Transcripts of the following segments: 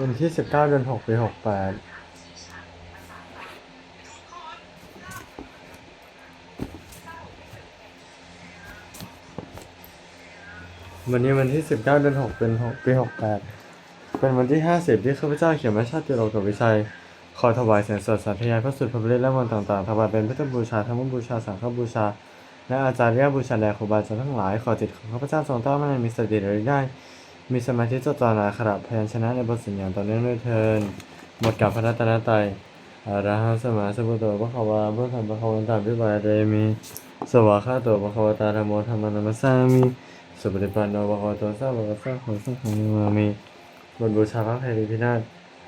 วันที่สิบเก้าเดือนหกปีหกแปดวันนี้วันที่สิบเก้าเดือนหกเป็นหกปีหกแปดเป็นวันที่ห้าสิบที่ข้าพเจ้าเขียนมาชาติโลกับวิชัย ขอถวายเสียงสดสาธยายพระสุดพระบริตและมนต์ต่างๆถวายเป็นพุทธบูชาธรรมบูชาสังฆบูชา และอาจารย์บูชาแด่ครูบาอาจารย์ทั้งหลาย ขอจิตของข้าพเจ้าทรงตั้งมั่นมีสติระลึกได้ มีสมาธิจดจ่อนาขระพยัญชนะในบทสัญญาต่อเนื่องด้วยเทินหมดกับพระรัตนตรัยอระหังสมาสมพุทโธพระขวาพระธรรมพระขวันตาพิบาเรมิสวากขาโตพระขวตาธรรมโมธรรมนัมสามิสุปฏิปันโนพระขวโตสาวกสังโฆสังฆนิมามิบทบูชาพระเพริพินาศ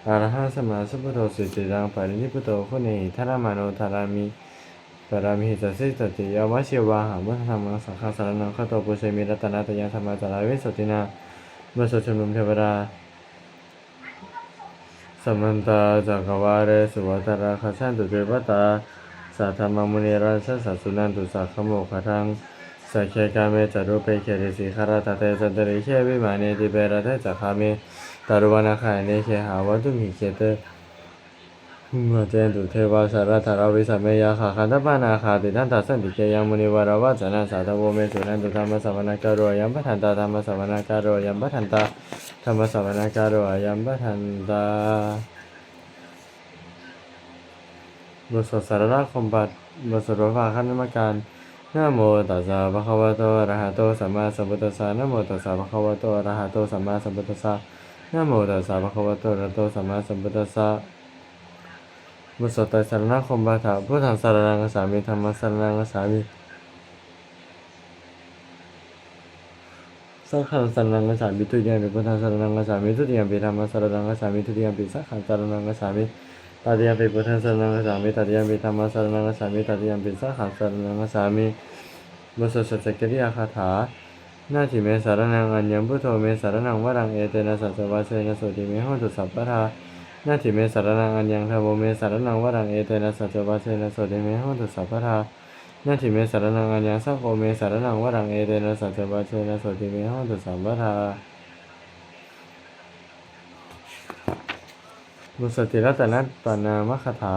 อระหังสมาสมพุทโธสุจิรังปารินิพุทโธคุเนหิทารามาโนทารามิปรามิหิตสิตติยาวะเชวาหามุธรรมังสังฆสารนังข้าโตปุเชมิรัตนาตยังธรรมจาราวิสตินา มื่อสวดชมนุมเทวดาสมันตาจักรวาเรสุวัตราคัชันตุเทวตาสาธรรมมุนีราชสัสุนันตุสักขโมขทังสักเคกาเมจารุเปเคริสิคาราตเตจันตริเควิมานีติเบระเทจักามิตารุวนาคายเนเคหาวัตุมิเคเต มื่อเจนตุเทวาสารธาราวิสัมเมยาขาคันตปานาคาติทันตัสสันติเกยังมุนิวาราวาจนะสาธโวเมสุนันตุธรรมสวนาการโรยัมปะทันตาธรรมสวนาการโรยัมปะทันตาธรรมสวนาการโรยัมปะทันตาบทสดสารราคมบัตบทสวดพระคันธรรมการนะโมตัสสะภะคะวะโตอะระหะโตสัมมาสัมพุทธัสสะนะโมตัสสะภะคะวะโตอะระหะโตสัมมาสัมพุทธัสสะนะโมตัสสะภะคะวะโตอะระหะโตสัมมาสัมพุทธัสสะ บุสดไตสารณคมบาถาพุทธังสารนังสามิธรรมสารนังสามิสังฆังสารนังสามิทุติยมปิพุทธังสารนังสามิทุติยมปิธรรมสารนังสามิทุติยมปิสังฆังสารนังสามิตติยมปิพุทธังสารนังสามิตติยมปิธรรมสารนังสามิตติยมปิสังฆังสารนังสามิบุตรสดสัจจกิริยาคาถานาที่เมสารนังอัญญังพุทโธเมสารนังวรังเอเตนะสัจวัชเชนะโสติเมหันตุสัพพะทา นาทิเมสารนังอัญญังธรรมโมเมสารนังวรังเอเตนะสัจจวัชเชนะโสติเมหันตุสัพพะทานาทิเมสารนังอัญญังสังโฆเมสารนังวรังเอเตนะสัจจวัชเชนะโสติเมหันตุสัพพะทาบุสติรัตนะปานามคถา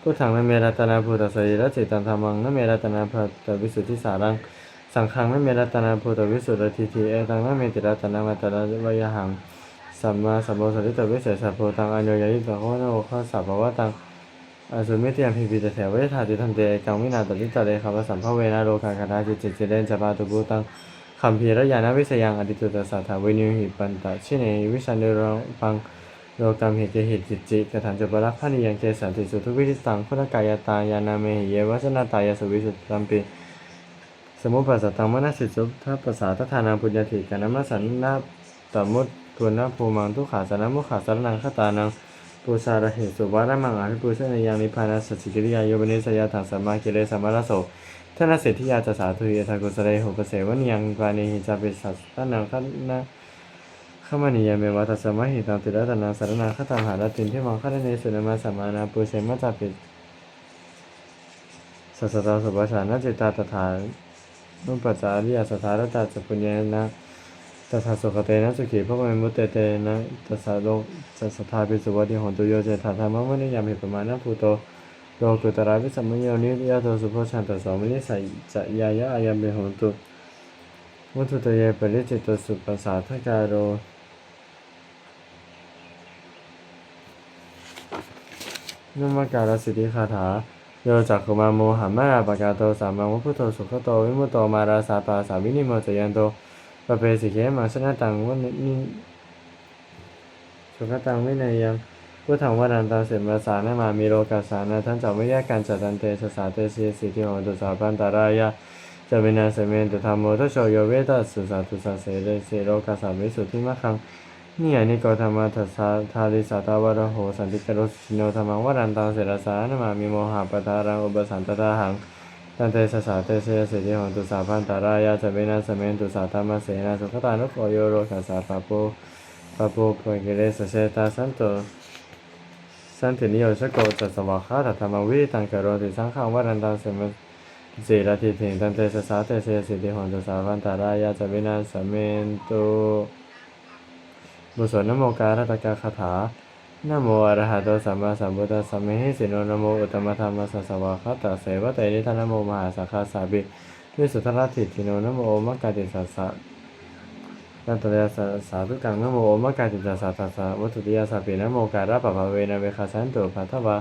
พุทธังนเมรัตนาภูตสรีระจิตังธรรมังนเมรัตนาภัตวิสุทธิสารัง สังฆังนเมรัตนาภูตวิสุทธิทีเอตังนเมติรัตนามัตตระวยหัง สัมมาสัมโพธิตวิเศษสัพโพตังอัญโยยยิตะโคโนข้าสัพพะวะตังอสุเมตียมพิพิตเถวเวทาติทันเตกังวินาตติตะเลคำสัมภเวนะโลกาคาทาจิตจิเจเดนจะปาตุบูตังคัมภีรญาณวิสยังอดิตุตสัทธาวินิวหิปันตะชิเนหิวิชันเดรังปังโลกัมหิเจหิจิตจิกถันจุปรักขณิยังเจสันติสุทุวิธิตังพุทธกายตายานาเมหิเยวัชนาตายสุวิสุตัมปิสมุปปัสสตังมนัสสิจุทัพภาษาทธานาปุญญติกานัมสันนาตมุต ตุนะภูมังทุกขาสานะมุขาสารนังคตานังปูชาระเหตุสุวาระมังอาภิปูชนยังนิพานัสสจิกิริยาโยบนิสยาถังสัมมากิเลสัมมาระโสทนาเศรษฐิยาจะสาธุยทากุสเรหุปเสวนิยังกานิหิจาปิสัสตนังคันนะขมานิยเมวัตสมะหิตังติระตนาสารนังคตังหาลตินที่มังคตเนสุนมาสัมมานาปูเสมัจาปิสัสตาสุปชานาจิตตาตถานุปจาริยสัทธารตาจปุญญานะ ตัสสะสุขเตนะสุขีพระเมมุตเตเตนะตัสสะโลกตัสสะทาปิสุวัติหนตุโยเจตาธรรมะมุนิยามหิปมานะภูโตโลกุตระวิสัมมโยนิยะโตสุโพชันตัสสะมุนิสัยจะยายะอายามเบหนตุมุทุตเยปริจิตสุปัสสาทกาโรนุมการสิทธิคาถาโยจักขุมาโมหัมาราปกาโตสามังวพุทโธสุขโตวิมุตโตมาราสาปาสาวินิโมจยันโต ปะเพสิเขมังชนะตังวันนิสุขตังวินัยยังพุทธังวรันตังเสมาสานามามีโลกัสสานะท่านจะไม่แยกกันจัดตันเตชะสาเตสีสิทธิโหตุสาพันตารายะจะวินาสเมนตุธรรมโมทโชโยเวตัสสุสาตุสาเสเรเสโลกัสสาวิสุทธิมะคังนี่ยนิโกธรรมะทัสสาทาริสัตาวะระโหสันติกโรสิโนธรรมังวรันตังเสรสานามามีโมหะปทารังอุปสันตตาหัง ตันเตสสาเตเสยสิทธิหนตุสาพันตารายาจะเนัสเมนตุสาธรรมเสนาสุขตานุโกโยโรกัสสะปะโปปะโปปะเกเรสเสตาสันโตสันตินิโยชโกจัสวะคาตธรรมวิตังกโรติสังฆังวรันตังเสมสีรติถิงตันเตสสาเตเสยสิทธิหนตุสาพันตารายาจะเนัสเมนตุบทสวดนโมการัตกาคาถา นโมอรหะโตสัมมาสัมพุทธัสสะเมหิสิโนนะโมอุตตมะธรรมสัสสวะคัตตะเสวะเตนิทานะโมมหาสังฆาสาบิด้วิสุทธรัตถิติโนนะโมมักกะติสัสสะนันตยะสะสาธุกังนโมมักกะติสัสสะตัสสะวัตุติยาสัพพินโมการะปะภะเวนะเวคาสันตุปัทถวา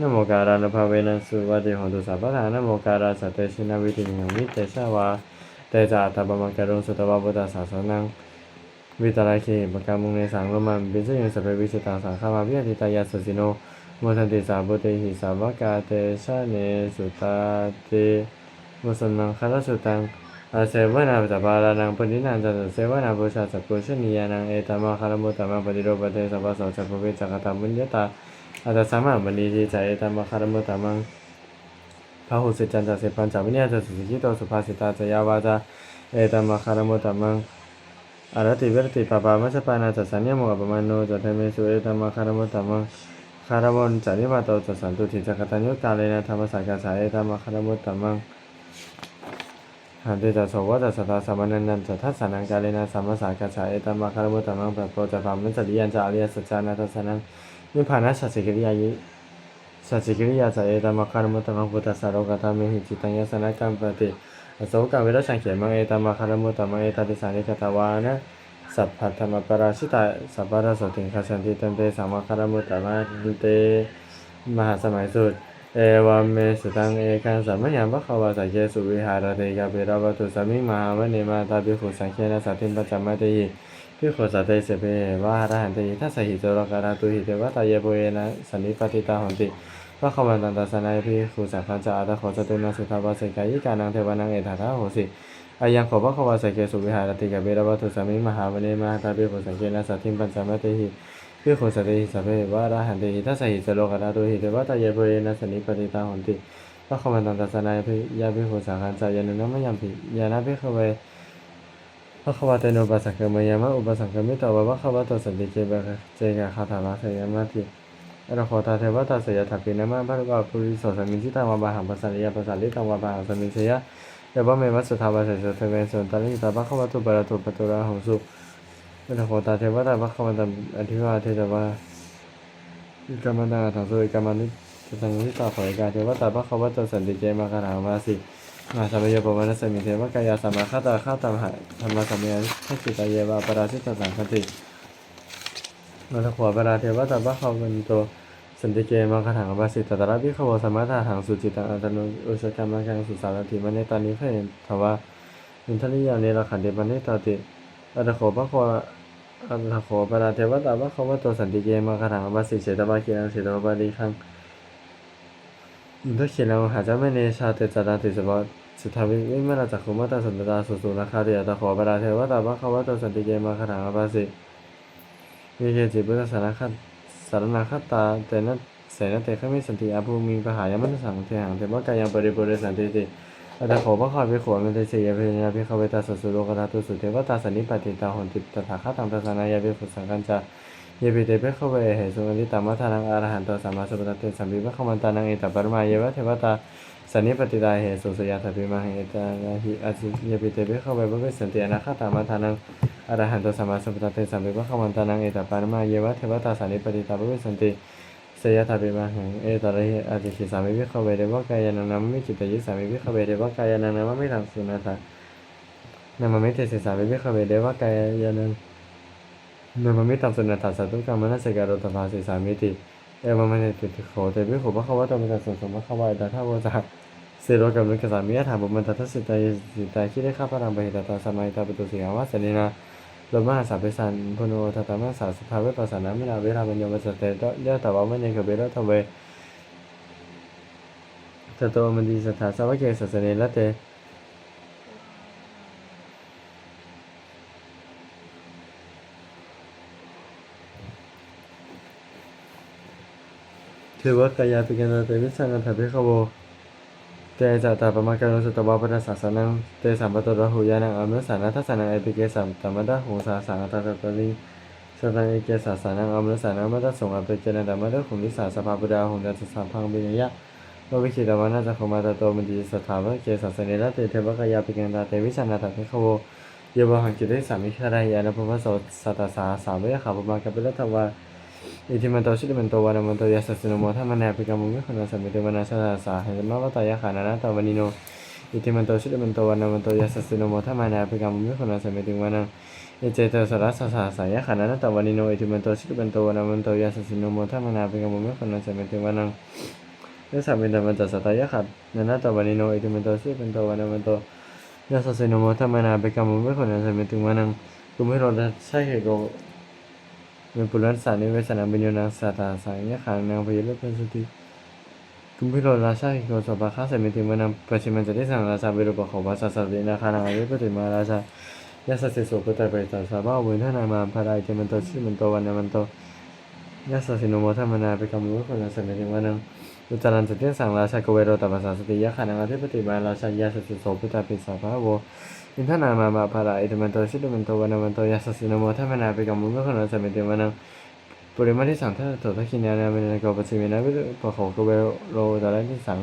นโมการะนภเวนะสุวัติหตุสัพพะทานโมการะสัตเตชินะวิติมิมิเตชะวาเตจาตะปะมกรุสุตวะพุทธสสะสนัง วิตาลายเคปกามุงในสังโรมันบิสยุสเปวิสิตังสังฆามาวิยติตายาสสิโนโมทันติสาบุเตหิสาวกาเตชะเนสุตาเตมุสนังคาลสุตังอาเสวนาจัปารานังปณินันจัตเสวนาบูชาสัพพุชนียานังเอตมะคารมุตตมะปฏิโรปเตสัพพะโสจัพเวจักตามุญญตาอัตสัมมาบณีทีจเอตมะคารมุตมังพหุสิจันตเสปัญจวิญญาณสุสิกิโตสุภาสิตาจยาวาจาเอตมะคารมุตตมัง อรติวิรติปปามัสปานาจัสสัญญโมอปมาโนจัตเทเมสุเอตัมมะคารมุตตมังคารมนจันิมาโตจัสสันตุติจักตัญญุกาเลนะธรรมสังกัสสะเอตัมมะคารมุตตมังหันติจัสสวะจัสสตาสัมมนันนันจัตทัสสานังกาเลนะสัมมสังกัสสะเอตัมมะคารมุตตมังปะโปจัตตามิจริยันจาริยสัจจานาทัสสนังนิพพานัสสสิกิริยายิสัจสิกิริยาจะเอตัมมะคารมุตตมังพุทธัสสะโลกตามิหิจิตังยสนะกัมปติ อโสกังเวรชังเขมังเอตัมมะคารมุตตมังเอตติสานิกตาวานะสัพพัทธรรมปราชิตาสัพพะรสติงคาชันติตันเตสัมมาคารมุตตะมาเตมหาสมัยสุดเอวามเมสุตังเอคังสัมมยังพระขวาสัจเจสุวิหารเตกาเปรวัตุสมิมหาวเนมาตาภิกขุสังเขนะสัตถิปัจจมะเตยิภิกขุสัตเตเสเปวะหารหันเตยิทัสสหิโรการาตุหิเทวตายโยเยนะสันนิปติตาหนติ พระขวันตันตสนายภิกขุสังฆจาตถโขจตุนาสุทาวาสิกายิกานังเทวานังเอตถาโหสิอายังขอพระขวาสักเกสุวิหารติกะเบรวัตุสามิมหาวเนมหาตาเบโขสังเกนะสัตถิปัญจมะเตหิพื่อโขสัตเตหิสัพเพวะระหันเตหิทัสสหิสโลกราตุหิเทวตาเยเปเรนะสนิปติตาหนติพระขวันตันตสนายภิยาภิโขสังฆจายานุนะมยัมภิยานะภิกขเวพระขวาเตโนปัสสะเกมยามะอุปัสสังเกมิตาวะพระขวาโตสันติเกเบะเจกะคาถาลาเสยามะติ อรโคตาเทวตาเสยทัพพินะมะพระกวาปุริสสมิจิตังวะบาหังปัสสันยาปัสสันลิตังวะบาหังสมิเสยะยาบะเมวัสสุทาวาเสสเทเวสุนตาลิตาบะขวัตุปะระตุปะตุระหงสุเวทโคตาเทวตาบะขวันตอธิวาเทตวะอิกามันตาถังสุอิกามันนิตังนิตาขอยกาเทวตาบะขวัตสันติเจมะคาถาวาสิมาสัมโยปวันสมิเทวกายาสัมมาคาตาคาตังหะธรรมสัมยาทัสสิตาเยวะปราชิตสังคติ มาทขวาปราเทวตาบะขวันโตสันติเกมังคถังวาสิตตระวิขวสมัตถาถังสุจิตังอัตโนอุสกรรมกังสุสารติมันในตานิเพนทว่าอินทริยาเนรขันติมันในตติอัตโขปะโคอัตโขปราเทวตาบะขวโตสันติเกมังคถังวาสิเฉตบาคีนังเฉตบาลีคังอินทเขียนหาจามเนชาเตจาราติสบสุทวิวิมรจักขุมัตตสันตตาสุสุนาคาติอัตโขปราเทวตาบะขวโตสันติเกมังคถังวาสิ วิเกจิปุตสารคัตสารนาคตาเตนะเสนะเตขมิสันติอาภูมิปหายมัสสังเทหังเทวกายังปริปุเรสันติติอัตโขพระคอยไปขวมันเตเสยเพญาภิขเวตาสสุโลกตาตุสุเทวตาสันนิปติตาหนติตถาคตังตัสนายาภิขุสังกัญจาเยปิเตเปขเวเหสุอนิตามัทานังอรหันตสัมมาสัมพุทธเตสัมภิพะขมันตานังเอตปรมาเยวะเทวตา สันนิปติตาเหสุสยาถภิมาเหตาหิอสิยปิเตเปขเวบเวสันติอนาคตามัทานังอรหันตสัมมาสัมพุทธเตสัมภิพะขวันตานังเอตปารมาเยวะเทวตาสานิปติตาภวิสันติสยถาปิมาหังเอตระหิอาติขิสามิวิขเวเดวะกายานังนามมิจิตยิสามิวิขเวเดวะกายานังนามมิทังสุนัตานามมิเตสิสามิวิขเวเดวะกายานังนามมิตังสุนัตาสัตุกรรมนัสการโรตภาสิสามิติเอวมันติติโขเตวิโขภควะตมิตัสสมภควายตถาวะ เสโรกัมนุกสามิยะถามบุมันตัทสิตาสิตาคิดได้ข้าพระรามบหิตตาสมัยตาประตุสิหาวาสนินาลมหาสาเปสันพุโนทัตมัสสาสภาเวปัสสนามินาเวราบัญญมัสเตตยะตาวะมะเนกเบรทเวตโตมันดีสถาสวะเกสัสเนละเตเทวกายาปิกันตาเตวิสังกันทเปขโว เตจัตตาปมาการุสตวาปนัสสะสนังเตสัมปตระหุยานังอนุสานัทสานังเอปิเกสัมตมดะหงสาสังอัตตะลิงสตังเอเกสัสานังอนุสานังมัตตสงอเปเจนะดามะดะขุมิสาสภาปุดาหงจัสสัมพังบิญญะโลวิคิตวานาจักขมาตโตมันติสถาวะเกสัสเนระเตเทวกายาปิกันตาเตวิชานาตะเทขโวเยาวหังกิริสามิคารายานะภวโสสัตตสาสาวเวขาปมากัปเปลทวา อิทิมันโตชิลิมันโตวานามันโตยัสสิโนโมทัมมนาปิกามุมิขณะสมิติวนาชาสาเหมาวตายาขานานาตาวานิโนอิทิมันโตชิลิมันโตวานามันโตยัสสิโนโมทัมมนาปิกามุมิขณะสมิติวนาอิเจเตสรัสสาสายขานานาตาวานิโนอิทิมันโตชิลิมันโตวานามันโตยัสสิโนโมทัมมนาปิกามุมิขณะสมิติวนาเนสามิตมันตสัตยาขานานาตาวานิโนอิทิมันโตชิลิมันโตวานามัน เป็นปุรัสสานิเวสนาป็นโยนังสัตตาสายยะขานางพยเลเป็นสติคุมพิโรราชาโกสบาคาเสมิติมานังปชิมันจะได้สั่งราชาเบรุปขอวัสสาสตินาคานางอริปติมาราชายาสัสสุโสปตรเปตาสาบ้าเวนทนามาภารายเทมันโตชิมันโตวันมันโตยาสัสสิโนโมธรรมนาไปกรรมวุฒิคนละเสมิติมานังอุจารันสติสังราชาโกเวโรตัสสาสติยะขานางอริปติมาราชายาสัสสุโสปตรเปตาสาบ้าโว อินทนามาบาภาราอิทธิมันโตชิตมันโตวันมันโตยาสสินโมทัพนาไปกับมุงก็ขนสัมมิติวานังปริมาณที่สังทัตโตทักินานาเป็นกปสิเมนะวิปโขกเวโรตาลัที่สัง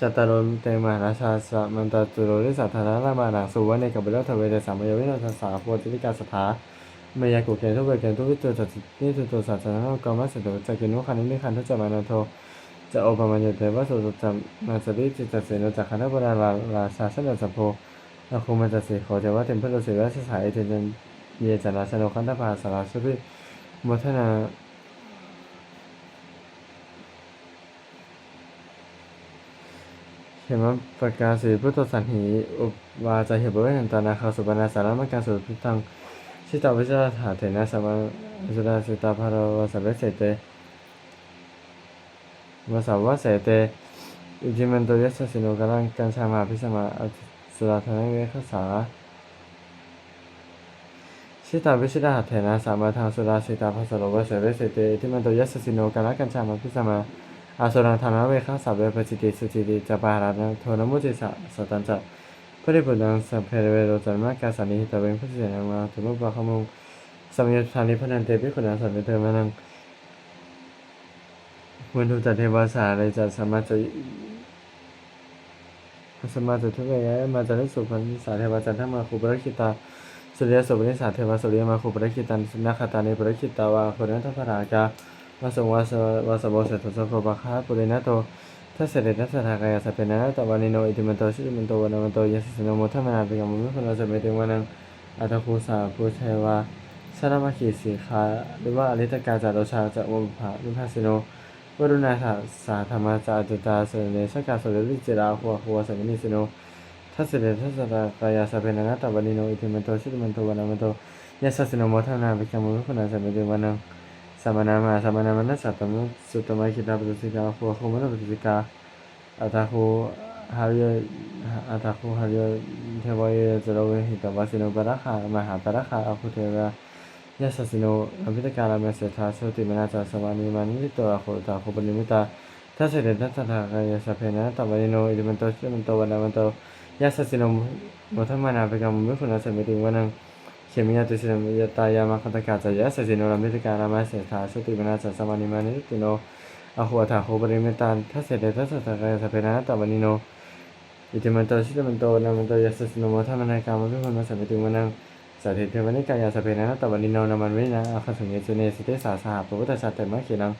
จัตตารเตมาราชาสมันตาตุโรริสัทธารามาหนังสุวรรณในกับเบลทเวเดสามยวินาทสาโพธิวิกาสถามายากุเกนทุเวเกนทุวิจุจัตติตุสัจจนะกรรมสัตตุจักินุขันนิคันทุจมานาโท จะโอปมาเนี่ยแต่ว่าสุดจะมาจะได้จะเสนจากคณะบริหารลาชาเสนสัพโพเราคงมันจะเสขอแต่ว่าเต็มเพื่อเราเสียว่าสายเทนเยจนาสนคันตาภาสาราสุริมัทนาเห็นว่าประกาศสีพุทธสันหีอุบาจะเห็นบริเวณตานาคาสุบรรณาสารมการสุดทางชิตาวิจารถาเถนะสัมมาจุดาสิตาภารวสัพเพเสเต วสาวะเสเตอิจิมันตัวยัสสิโนกรังกัญชามาพิสมาอสราธนเวคสาชิตาพิชิตาหัตเถนะสามาทางสุราสิตาภัสโลวสเวสเตที่มันตัวยัสสิโนกาลกัญชามาพิสมาอาสุรังธนาเวข้าสับเวปจิติสุจิติจะปารานะโทนมุจิสะสตันจะพระดิบุตรังสัมเพรเวโรจันมากาสานิหิตเวงพระเสียนังมาถึงมุปะขมุงสัมยทานิพนันเตปิขุนังสัมเวเทมนัง กอย่างมาจะได้สุขันสาเทวาจันทมาคุปรคิตาสุริยสุปนิสาเทวาสุริยมาคุปรคิตันสนาคตานิปรคิตาวาโคเรนทพรากาวาสงวาสวาสบเสตสโคปะคาปุรินะโตทัสเสด็จทัสสะทากายาสเปนะตวานิโนอิติมันโตชิมันโตวานามันโตยัสสนโมทัมนาปิกามุมิคนเราจะไม่ถึงวันนั้นอัตคูสาภูเทวาสารมาขีสีคาหรือว่าอริตกาจารโรชาจะวมภาลุภาสิโน วรุณาสาธรรมาจาจุตาเสเนชกาสเดลิจิราหัวหัวสังนิสโนทัสเดทัศตากายาสเพนนาตาบริโนอิทิมันโตชิตมันโตวานามันโตยัสสิโนมัทนาปิชามุขนาสัมเดวันังสัมนามาสัมนามันสัตตมุสุตมัยคิดาปตุสิกาหัวหัวมันปตุสิกาอัตาหูฮาริอัตาหูฮาริเทวายจโรเวหิตวาสิโนปะระคามหาปะระคาอคุเทวะ สิกา ataku hariyo ataku hariyo tewaye zarawe hita wasino baraka maha baraka aku tewa yasa sino abita kala mese ta soti menata samani mani to aku ta aku benimita ta sede ta ta ta kaya sapena ta walino ilimento ilimento wana mento yasa sino motamana pega mumikuna samiti wanang เขมิยาตุสินยตายามาคันตกาจายะสสิโนรัมมิตการามาเสถาสุติมนาจัสมานิมานิติโน ahua ho bari metan ta se de ta sa ta ga sa pena ta bani no ite man to shi man to na man to ya sa no ma tha man ka ma bi man sa be tu man sa the the bani ka ya sa pena ta bani no na man me na a kha su ne su ne si te sa sa pa ta sa สัตถิเทวนิกายาสเปนะตบันิโนนามันวินะอาคาสุเนจุเนสิเตสาสหปุตตะสัตเตมะเขียนัง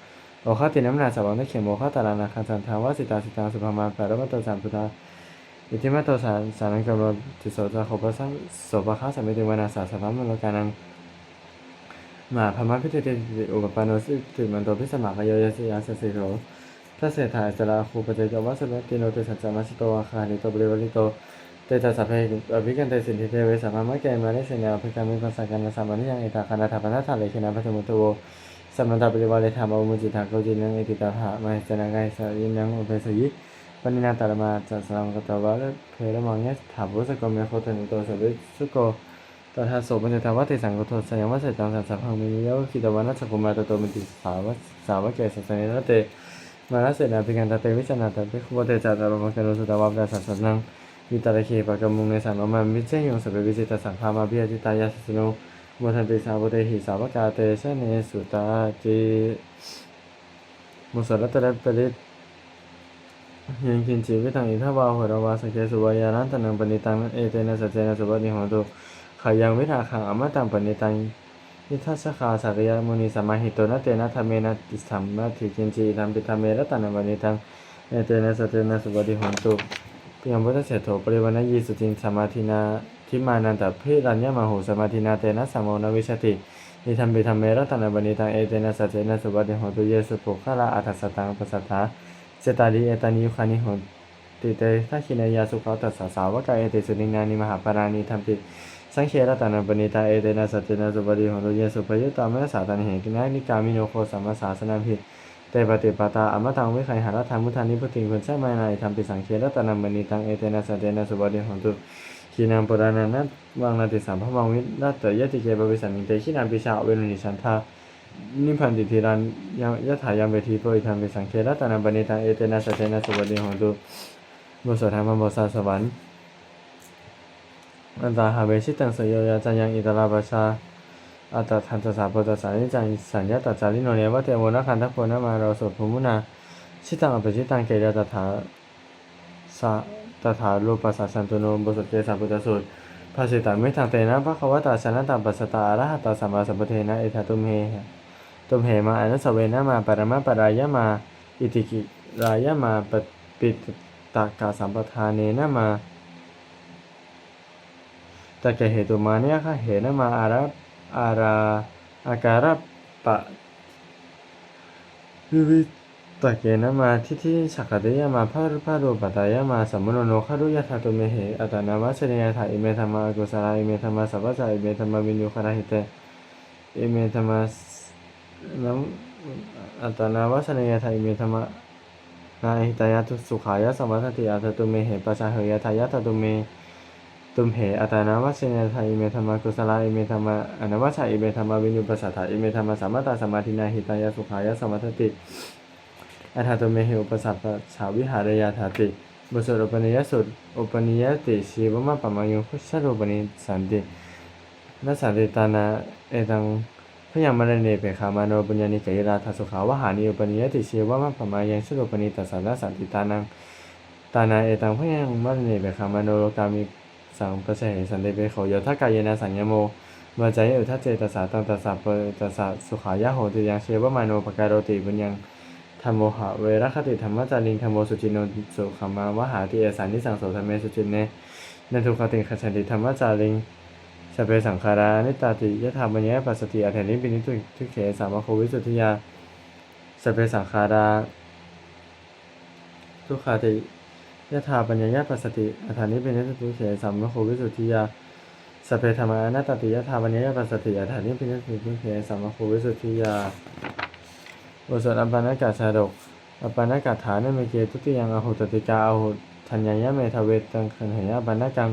โอคาตินัมนาสาวังนเขียนโมคาตาลานาคันสันทาวาสิตาสิตาสุภามาแปารมัตตสัมพุทธาอิทิมัตโตสารสารังกรมติโสตะโคปัสังโสปะคาสัมมิติวนาสาสัมมโลกานังมาพมาพิเตติอุปปานโนสิติมันโตพิสมะคโยยสยาสสิโรทัสเสถายจราคูปเจจวัสสุเมติโนติสัจจมัสโตวาคานิโตบริวริโต เตจัสสะเพอภิกันเตสินทิเทเวสามมาเมะแกมานิเสนาอภิกามิปัสสะกันสามานิยังเอตาคานาถาปนาถาเลขินาพัทมุตโวสัมมันตาปริวาเลธรรมอมุจิตาโกจินังเอติตาภะมหิจนังไกสยินังอุเปสยิปณินาตารมาจัสลังกตวะเพระมังเยถาบุสกเมโคตันุโตสวิสุโกตถาโสปัญจทวัตติสังกโฆสยังวัสจังสัสสะพังมิยะวิคิตวานัสกุมาตโตมิติสาวะสาวะเกศสเนนะเตมานัสเสนาภิกันตเตวิชนาตเปขุวเตจัตตารมะเกโรสุตวะปะสัสนัง วิตาระเคปะกมุงในสังอมันวิเจยงสเปวิจิตสังฆามาภิยติตายาสสโนโมทันติสาวเตหิสาวกาเตชะเนสุตาจิมุสลัตตะเปริตยังกินจิวิตังอิทาวาโหรวาสเกสุวายานันตนังปณิตังเอเตนะสัจเจนะสุปฏิโหตุขายังวิราคังอมตังปณิตังยิทัสสคาสักยมุนีสมาหิโตนะเตนะธรรมเมนะติสัมมาทิกินจิธรรมปิธรรมเมรตันังปณิตังเอเตนะสัจเจนะสุปฏิโหตุ ปิยมพุทธเสโถปริวันยีสุจิงสมาธินาทิมานันตพิรัญญมโหสมาธินาเตนะสัมโมนวิชตินิธรรมปิธรรมเมรตันปณิตังเอเตนะสัจเจนะสุปฏิโหตุเยสุปุขละอัฏฐสตังปัสสัทธาเจตาลีเอตานิยุคานิโหติเตทัคินายาสุขาตัสสะสาวกาเอเตสุนิงนานิมหาปารานิธรรมปิสังเขรตานัปณิตาเอเตนะสัจเจนะสุปฏิโหตุเยสุปยุตตามะสาตันเหกินานิกามิโนโคสัมมาสาสนัมพิ ตปฏิปตาอมตังวิไขหารธรรมุทานิพุติงคุณใช่ไมนายธรรมปิสังเขรตนัปณิตังเอเตนะสัจเจนะสุปฏิโหตุขีนังปุรานันนัตวังนาติสัมภวังวิรัตเตยติเกบวิสันนิเตขีนังปิชาเวนุนิชันทานิพันติธีรันยังยถายังเวทีโพธิธรรมเวสังเครัตนาปณิตังเอเตนะสัจเจนะสุปฏิโหตุบุสธรรมบสาสวรรค์อันตาหาเวชิตังสยยาจันยังอิตราปชา อัตทันตสาโพตสานิจังสัญญาตจาริโนเนวะเตโมนะคันทัพโพนะมาเราสุภูมุนาชิตังอภิชิตังเกยตถาสะตถารูปสัสสันตุโนบุสเกสาปุตสุตภาสิตามิทังเตนะภะคะวะตาชนะตัมปัสสตาอรหัตตาสัมมาสัมพุทเทนะเอธาตุมเฮตุมเหมาอนุสเวนะมาปรมะปรายะมาอิติกิรายะมาปปิตตากาสัมปทานเนนะมาตะเกเหตุมาเนี่ยค่ะเหนะมาอารา อาราอาการะปะวิวิตะเกนะมาทิทิฉักกะเดยะมาพารุพารุปตายะมาสัมมโนโนคารุยะทาตุเมเหอัตนามัสเนยะทาอิเมธรรมากุสลาอิเมธรรมาสัพพะจาอิเมธรรมาวินยุคาราหิเตอิเมธรรมานอัตนาวาสเนยทายเมธรรมนาหิตายาตุสุขายะสมัสติอัตตุเมเหปัสสะเหยทายะตตุเม ตุมเหอัตนาวาสเนยทายเมธรรมกุศลาอิเมธรรมอนวัชชะเมธรรมวิญญูปัสสะถาเมธรรมสัมมาตาสมาธินาหิตายาสุขายะสมัสติอัตตุเมเหอุปสัพพชาวิหารยาถาติบุสุรปนิยสุอุปนิยติชีวมะปะมังยุคุชรูปนิสันตินัสสันติตานาเอตังพยามารเนเปขามาโนปุญญานิเกยราทัสุขาวหานิอุปนิยติเชวะมะปะมายังสุโรปนิตัสสะนะสันติตานังตานาเอตังพยามารเนเปขามาโนโลกามิ สังปะเสหิสันติเปโขโยทากายนาสัญญโมมาใจอุทัจเจตัสสะตังตัสสะเปตัสสะสุขายะโหติยังเชวะมาโนปการโรติปุญญังธรรมโมหะเวรคติธรรมจาริงธรรมโมสุจินโนสุขมาวหาติเอสันนิสังโสธรรมเมสุจินเนนันทุคติขัจฉันติธรรมจาริงสเปสังขารานิตาติยะธรรมญะปัสสติอัฏฐานิปินิทุทุเขสามโควิสุทธิยาสเปสังขาราทุกขาติ ยะธาปัญญะปัสสติอัฏฐานิปินิทุเขสามมโควิสุทธิยาสเปธรรมานาตติยะธาปัญญะปัสสติอัฏฐานิปินิทุเขสามมโควิสุทธิยาบทสวดอัปปานากาชาดกอัปปานากาฐานเมเกตุติยังอหุตติกาอหุทัญญายะเมทเวตังคันเหยะปานากัง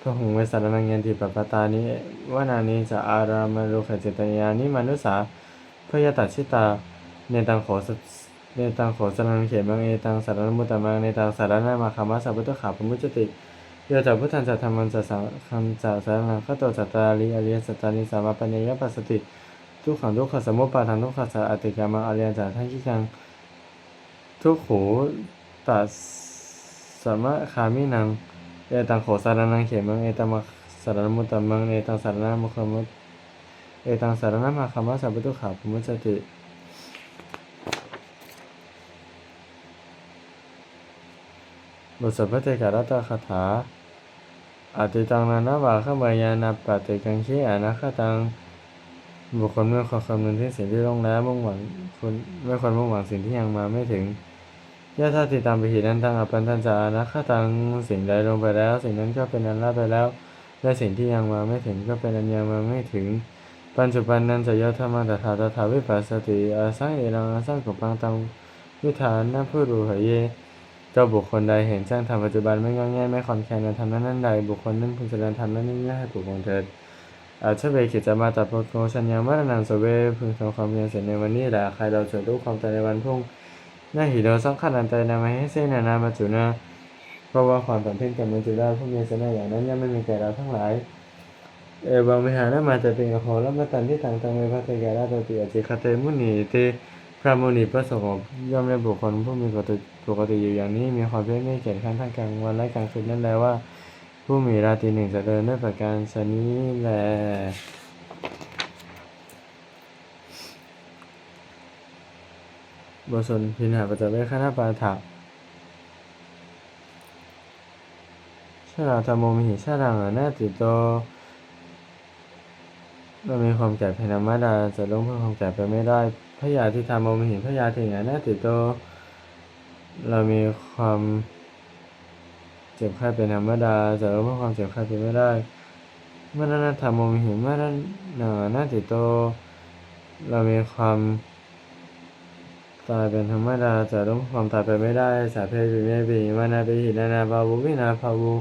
พระหงเวสารนังยันติปปตานิวานานิจะอารามโลขเจตยานิมนุสาเพยตัดชิตาเนตังขอส เนตังโขสนังเขมังเอตังสารนมุตตมังเนตังสารนามาคามาสัพพุทธขาปมุจติโยจัพุทธันจะธรรมันจะสังคันจะสารังขโตจัตตาริอริยสัจจานิสามาปัญญยปัสสติทุกขังทุกขสมุปปาทังทุกขสัจอติกามังอริยจัตทั้งที่กังทุกขูตัสสมะคามินังเอตังโขสารนังเขมังเอตังสารนมุตตมังเอตังสารนามุขมุตเอตังสารนามาคามาสัพพุทุขาปมุจติ บทสัพพเตการตคาถาอติตังนานาวาขมายานาปฏิกังขีอานาคาตัง บุคคลเมื่อความคำนึงที่สิ่งที่ล่วงแล้วมุ่งหวังคนไม่ควรมุ่งหวังสิ่งที่ยังมาไม่ถึงยะธาติตามไปหินั้นทางอปันทันจานะข้าตังสิ่งใดลงไปแล้ว สิ่งนั้นก็เป็นอันละไปแล้ว และสิ่งที่ยังมาไม่ถึงก็เป็นอันยังมาไม่ถึง ปัจจุบันนั้นจะยอธรรมตถาตถาวิปัสสติอาสังเอรังอาสังกุปังตังวิธานนะผู้รู้เหยเยเจ้าบุคคลใดเห็นช่างทำปัจจุบันไม่งอแงไม่คอนแคลนในธรรมนั้นนั้นใดบุคคลนั้นพึงแสดงธรรมนั้นนี้ให้ถูกของเถิดอาชเวกิจจะมาตัดโพโคชัญญามรณังสเวพึงทำความเพียรเสร็จในวันนี้แหละใครเราจะรู้ความตายในวันพรุ่งน่าหิโดสังขันอันใจนามาให้เส้นานามาจุนาเพราะว่าความสัมพันธ์กับมันจุได้ผู้มีเสนาอย่างนั้นย่อมไม่มีแก่เราทั้งหลายเอวังวิหารมาจะเป็นอโหแล้วมาตันที่ต่างตังเมพัทแก่ราตติอจิคเตมุนีเตพระมุนีประสงค์ย่อมเรียกบุคคลผู้มีกติ ปกติอยู่อย่างนี้มีความเพียรไม่เกียจคร้านทั้งกลางวันและกลางคืนนั่นและว่า ผู้มีราตรีหนึ่งจะเดินด้วยประการชนี้แลบทสนพินหาปัจจเวคณะปาถะชาลาธรรมโมมิหิชาลังอนาติโตเรามีความแก่เป็นธรรมดาจะล่วงเพื่อความแก่ไปไม่ได้พระยาที่ทำโมมิหิพระยาถึงอนาติโต เรามีความเจ็บไข้เป็นธรรมดาจะล่วงเพื่อความเจ็บไข้ไปไม่ได้เมื่อนั้นธรรมโมหิเมื่อนั้นหนังอนาติโต เรามีความตายเป็นธรรมดาจะล่วงความตายไปไม่ได้ สาเพปิเมปิมานาปิหินานาบาวุวินาภาวุ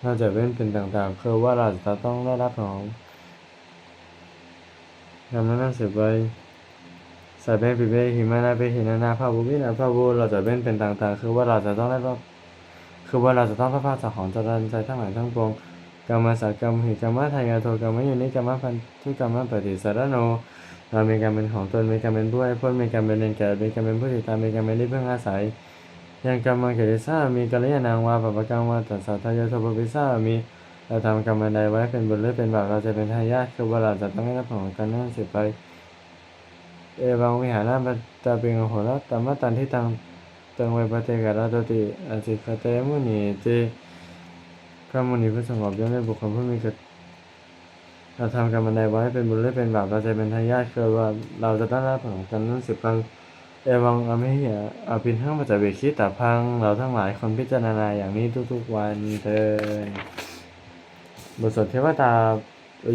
เราจะเว้นเป็นต่างๆ คือว่าเราจะต้องได้รับของนำนั้นสืบไป สาเป็นปิเบหิมานาเปหินานาภาวุวินาภาวุเราจะเป็นเป็นต่างๆ คือว่าเราจะต้องได้รับคือว่าเราจะต้องพระภาคจากของจริญใจทั้งหลายทั้งปวงกรรมสักกรรมหิกรรมะทายาโทกรรมะยุนิกรรมะพันธุกรรมะปฏิสารโนเรามีการมเป็นของตนมีการมเป็นผู้ให้พ้นมีการมเป็นเรียนแก่มีการมเป็นผู้ติดตามมีการมเป็นที่พึ่งอาศัยยังกรรมะเกิดซามีกัลยาณังวาปปะกังวาตัสสะทายาโทปปิซามีเราทำกรรมใดไว้เป็นบุญหรือเป็นบาปเราจะเป็นทายาทคือว่าเราจะต้องได้รับผลของการนั่นสืบไป เอวังวิหาราปัตตาปิงโหระตัมมตันที่ตังตังเวปเตกะระโตติอาจิคเตมุนีเจพระมุนีผู้สงบย่อมได้บุคคลผู้มีกฎเราทำกรรมใดไว้เป็นบุญหรือเป็นบาปเราจะเป็นทายาทคือว่าเราจะต้องรับผลของการนั่นสืบไปเอวังอเมหิยอาปินทั้งปัจจเวคิตาพัง เราทั้งหลายคนพิจารณาอย่างนี้ทุกๆวันเถิดบทสวดเทวตา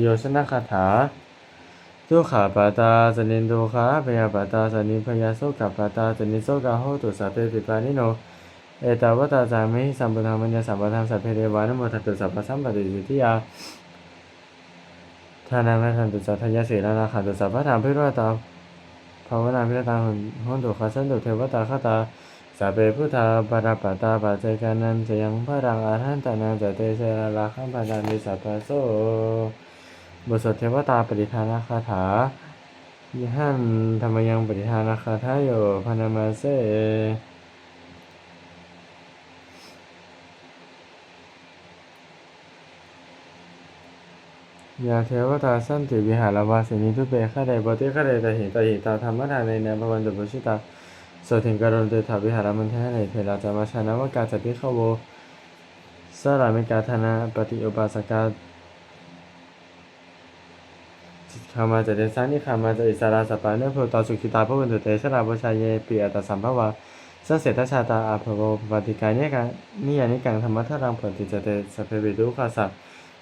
โยชนะคาถา ทุกขาปาตาสนินโทขาพยาปาตาสนิพยาโสกับปาตาสนิโสกาโหตุสัพเพปิปานิโน เอตาวตาจามิสัมปทามัญญาสัมปทานสัพเพเทวานุโมทัตุสัพพสัมปติสิทธิยาทานังนาทันตุสัทธยาเสลานาขันตุสัพพธรรมพิรวตาภาวนาพิรตาหุนหุนตุขัสสันตุเทวตาคตาสัพเพพุทธาปาราปตาปัจเจกานันจะยังพระรังอาหันตานันจะเตเสราลาคัมปานามิสัพพโส บทสวดเทวตาปฏิทานคาถายิหันธรรมยังปฏิทานคาถาโยพานามาเซยาเทวตาสั้นติวิหารวาสินิทุเปฆะเดบติฆะเดตหิตหิตาธรรมทานในเนพวันตุปุชิตาสถิงกรณเตถาวิหารมันเทไหเทราจามาชานาวกาจติขโวสรามิกาธนาปฏิอุปาสกา ขามาจะเดสานิขามาจะอิสราสปาเนโพตาสุขิตาพระวันตุเตชราบชายเยปีอัตสัมภวาสัเสตชาตาอาภโวปฏิกายเนี่ยกันนิยานิกังธรรมะทารังปฏิจเตสเพเวดุขาสัก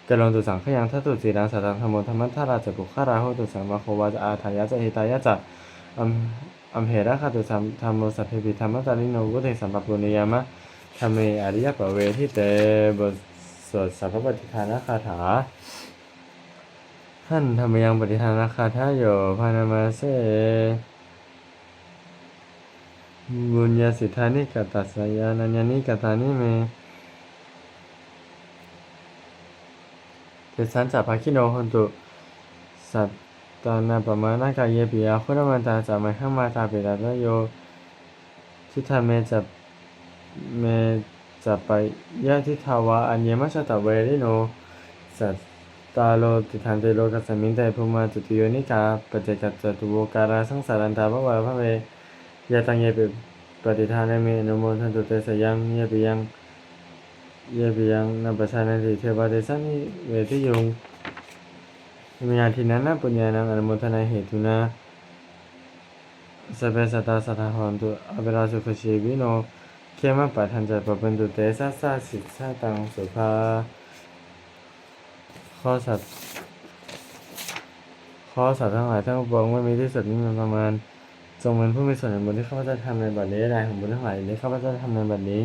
กลงตุสังขยังทัตุสีรังสัตังธรรมธรรมะทาราจะปุขาราหุตุสังมาโควาจะอาทายะจะหิตายะจะอัมอัมเหระคตุสัมธรรมโมสัพเพปิธรรมตาลิโนวุเทสัมปปุญญามะธรรมเมอริยปเวทิเตบทสวดสัพพปฏิทานคาถา ท่านธรรมยังปฏิทานราคาท่าโยพานามาเซบุญญาสิทธานิกตัสยานัญญานิกตานิเมเตสันจัปาคิโนหนตุสัตตานาปมาณากายเยปิยาคุณมันตาจามัยข้ามาตาปิตาตโยทิฏฐาเมจับเมจับไปยะทิทาวาอัญเยมัชตะเวริโนสัต ตาโลติทันเตโลกัสสมิงไตภูมาจุติโยนิกาปัจเจกัจจตุโวการาสังสารันตาภวะพระเมยะตังเยปิปฏิทานเมอนุโมทันตุเตสยังเยปิยังเยปิยังนัปชานันติเทวาเตสันิเวทิยุงมีอาทินันนะปุญญานังอนุโมทนาเหตุนาสเพสัตตาสัทธาหอนตุอเวราสุขชีวิโนเคมปัทันจะปะปันตุเตสัสสะสิทธาตังสุภา ข้อสัตว์ข้อสัตว์ทั้งหลายทั้งปวงไม่มีที่สุดนี้มันประมาณจงเป็นผู้มีส่วนในบุญที่ข้าพเจ้าทำในบัดนี้ใดของบุญทั้งหลายนี้ข้าพเจ้าทำในบัดนี้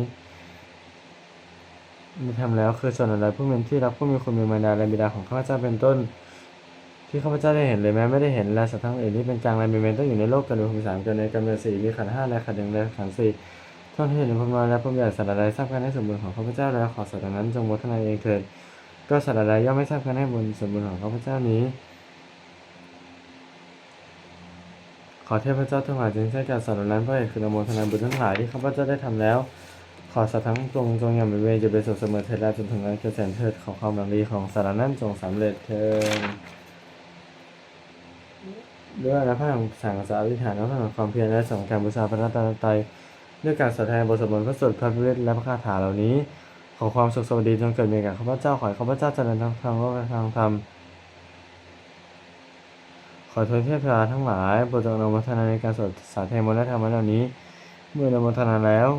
มีทำแล้วคือส่วนอะไรผู้มีที่รักผู้มีคุณมีมารดาและบิดาของข้าพเจ้าเป็นต้น ที่ข้าพเจ้าได้เห็นเลยแม้ไม่ได้เห็นและสัตว์ทั้งอื่นที่เป็นกลางและมีเมนต้องอยู่ในโลกกันโดยภูมิสามกันในกำเนิดสี่มีขันห้าและขันหนึ่งและขันสี่ท่องที่เห็นในพมรและพมใหญ่สัตว์อะไรทราบกันให้สมบูรณ์ของข้าพเจ้าแล้วขอสัตว์นั้นจงโมทนาเองเถิด ก็สัตว์อะไรย่อมไม่ทราบกันให้บุญส่วนบุญของข้าพเจ้านี้ ขอเทพเจ้าทั้งหลายจงช่วยการสอนนั้นพระเอกคือนโมทนาบุญทั้งหลายที่ข้าพเจ้าได้ทำแล้ว ขอสัตว์ทั้งปวงจงอย่ามีเวจะเป็นสุขเสมอเถิดและจนถึงการเกษียณเถิดขอความหวังดีของสารนั้นจงสำเร็จเถิดด้วยนะพระองค์สั่งสาวิถานและพระองความเพียรและสงการบูชาพระรัตนตรัยด้วยการสวดแทนบทสวดมนต์พระสวดพระพิเรศและพระคาถาเหล่านี้ ขอความสุขสวัสดีจงเกิดมีแก่ข้าพเจ้าขอให้ข้าพเจ้าเจริญทางทางโลกและทางธรรมขอทูลเทพราทั้งหลายโปรดจงอนุโมทนาในการสวดสาธยมนและธรรมะเหล่านี้ เมื่ออนุโมทนาแล้ว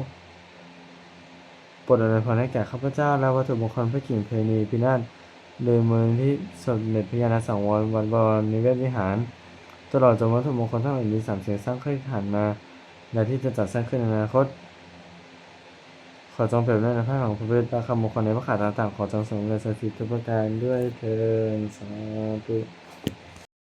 โปรดอวยพรให้แก่ข้าพเจ้าและวัตถุมงคลพระกิ่งเพณีพินาศโดยมูลที่สมเด็จพระญาณสังวรวัดบวรนิเวศวิหาร ตลอดจนวัตถุมงคลทั้งหลายนี้สามเสียงสร้างขึ้นผ่านมา และที่จะจัดสร้างขึ้นในอนาคต ขอจงเปรียบด้วยในพระของพระเวทธคำมงคลในพระขาต่างๆ ขอจงสมเด็จสถิตทุกประการด้วยเทินสาธุ